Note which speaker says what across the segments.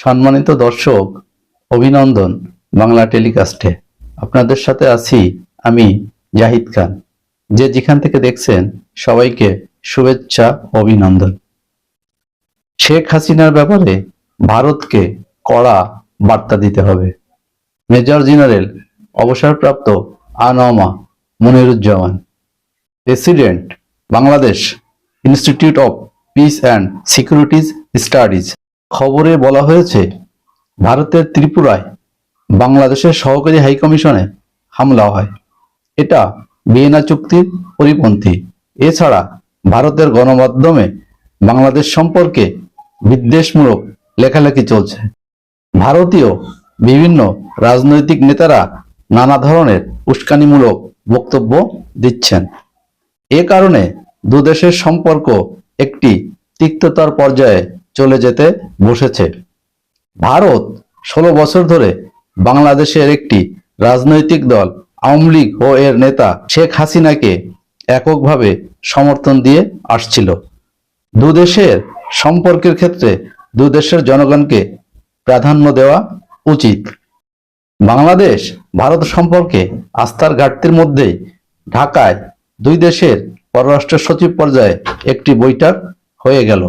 Speaker 1: সম্মানিত দর্শক, অভিনন্দন বাংলা টেলিকাস্টে। আপনাদের সাথে আছি আমি জাহিদ খান। যে যেখান থেকে দেখছেন, সবাইকে শুভেচ্ছা, অভিনন্দন। শেখ হাসিনার ব্যাপারে ভারতকে কড়া বার্তা দিতে হবে। মেজর জেনারেল অবসরপ্রাপ্ত আনমা Muniruzzaman, president, Bangladesh institute of peace and securities studies. খবরে বলা হয়েছে, ভারতের ত্রিপুরায় বাংলাদেশের সহকারী হাইকমিশনে হামলা হয়। এটা ভিয়েনা চুক্তির পরিপন্থী। এছাড়া ভারতের গণমাধ্যমে বাংলাদেশ সম্পর্কে বিদ্বেষমূলক লেখালেখি চলছে। ভারতীয় বিভিন্ন রাজনৈতিক নেতারা নানা ধরনের উস্কানিমূলক বক্তব্য দিচ্ছেন। এ কারণে দুদেশের সম্পর্ক একটি তিক্ততার পর্যায়ে চলে যেতে বসেছে। ভারত ষোলো বছর ধরে বাংলাদেশের একটি রাজনৈতিক দল, আওয়ামী লীগ ও এর নেতা শেখ হাসিনাকে এককভাবে সমর্থন দিয়ে আসছিল। দুদেশের সম্পর্কের ক্ষেত্রে দুদেশের জনগণকে প্রাধান্য দেওয়া উচিত। বাংলাদেশ, ভারত সম্পর্কে আস্থার ঘাটতির মধ্যেই ঢাকায় দুই দেশের পররাষ্ট্র সচিব পর্যায়ে একটি বৈঠক হয়ে গেল।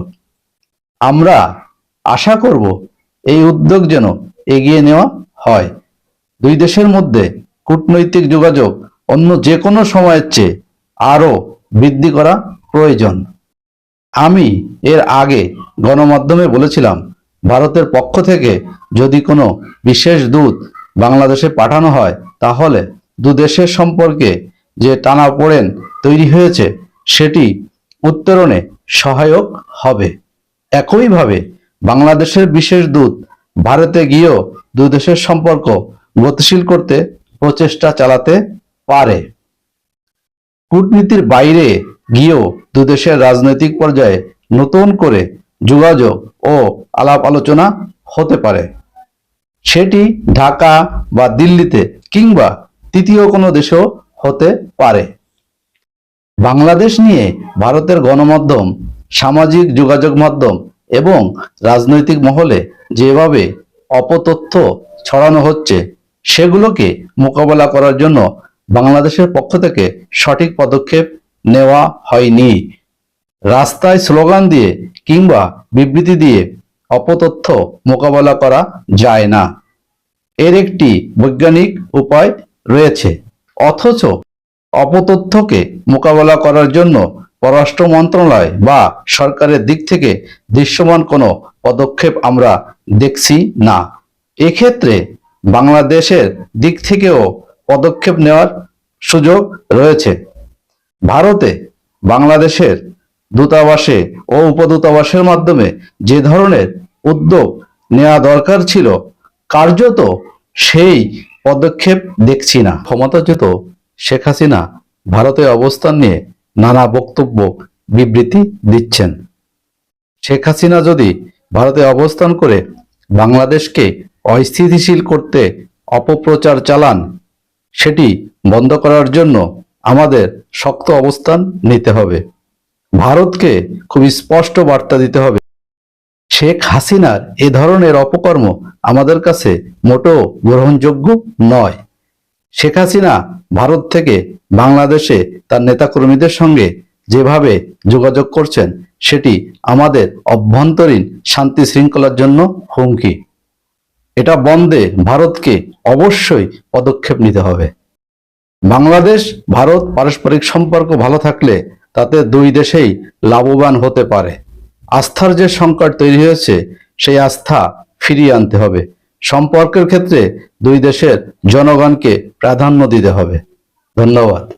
Speaker 1: আমরা আশা করব এই উদ্যোগ যেন এগিয়ে নেওয়া হয়। দুই দেশের মধ্যে কূটনৈতিক যোগাযোগ অন্য যে কোনো সময়ের চেয়ে আরও বৃদ্ধি করা প্রয়োজন। আমি এর আগে গণমাধ্যমে বলেছিলাম, ভারতের পক্ষ থেকে যদি কোনো বিশেষ দূত বাংলাদেশে পাঠানো হয়, তাহলে দুদেশের সম্পর্কে যে টানা টানাপোড়েন তৈরি হয়েছে, সেটি উত্তরণে সহায়ক হবে। একইভাবে বাংলাদেশের বিশেষ দূত ভারতে গিয়েও দু দেশের সম্পর্ক গতিশীল করতে প্রচেষ্টা চালাতে পারে। কূটনীতির বাইরে গিয়েও দুদেশের রাজনৈতিক পর্যায়ে নতুন করে যোগাযোগ ও আলাপ আলোচনা হতে পারে। সেটি ঢাকা বা দিল্লিতে কিংবা তৃতীয় কোনো দেশেও হতে পারে। বাংলাদেশ নিয়ে ভারতের গণমাধ্যম সামাজিক যোগাযোগ মাধ্যম এবং রাজনৈতিক মহলে যেভাবে অপতথ্য ছড়ানো হচ্ছে, সেগুলোকে মোকাবেলা করার জন্য বাংলাদেশের পক্ষ থেকে সঠিক পদক্ষেপ নেওয়া হয়নি। রাস্তায় স্লোগান দিয়ে কিংবা বিবৃতি দিয়ে অপতথ্য মোকাবেলা করা যায় না। এর একটি বৈজ্ঞানিক উপায় রয়েছে, অথচ অপতথ্যকে মোকাবেলা করার জন্য পররাষ্ট্র মন্ত্রণালয় বা সরকারের দিক থেকে দৃশ্যমান কোনো পদক্ষেপ আমরা দেখছি না। এক্ষেত্রে বাংলাদেশের দিক থেকেও পদক্ষেপ নেওয়ার সুযোগ রয়েছে। ভারতে বাংলাদেশের দূতাবাসে ও উপদূতাবাসের মাধ্যমে যে ধরনের উদ্যোগ নেওয়া দরকার ছিল, কার্যত সেই পদক্ষেপ দেখছি না। ক্ষমতাচ্যুত শেখ হাসিনা ভারতে অবস্থান নিয়ে নানা বক্তব্য বিবৃতি দিচ্ছেন। শেখ হাসিনা যদি ভারতে অবস্থান করে বাংলাদেশকে অস্থিতিশীল করতে অপপ্রচার চালান, সেটি বন্ধ করার জন্য আমাদের শক্ত অবস্থান নিতে হবে। ভারতকে খুব স্পষ্ট বার্তা দিতে হবে। শেখ হাসিনার এ ধরনের অপকর্ম আমাদের কাছে মোটেও গ্রহণযোগ্য নয়। শেখ হাসিনা ভারত থেকে বাংলাদেশে তার নেতাকর্মীদের সঙ্গে যেভাবে যোগাযোগ করছেন, সেটি আমাদের অভ্যন্তরীণ শান্তি শৃঙ্খলার জন্য হুমকি। এটা বন্ধে ভারতকে অবশ্যই পদক্ষেপ নিতে হবে। বাংলাদেশ, ভারত পারস্পরিক সম্পর্ক ভালো থাকলে তাতে দুই দেশেই লাভবান হতে পারে। আস্থার যে সংকট তৈরি হয়েছে, সেই আস্থা ফিরিয়ে আনতে হবে। সম্পর্কের ক্ষেত্রে দুই দেশের জনগণকে প্রাধান্য দিতে হবে। ধন্যবাদ।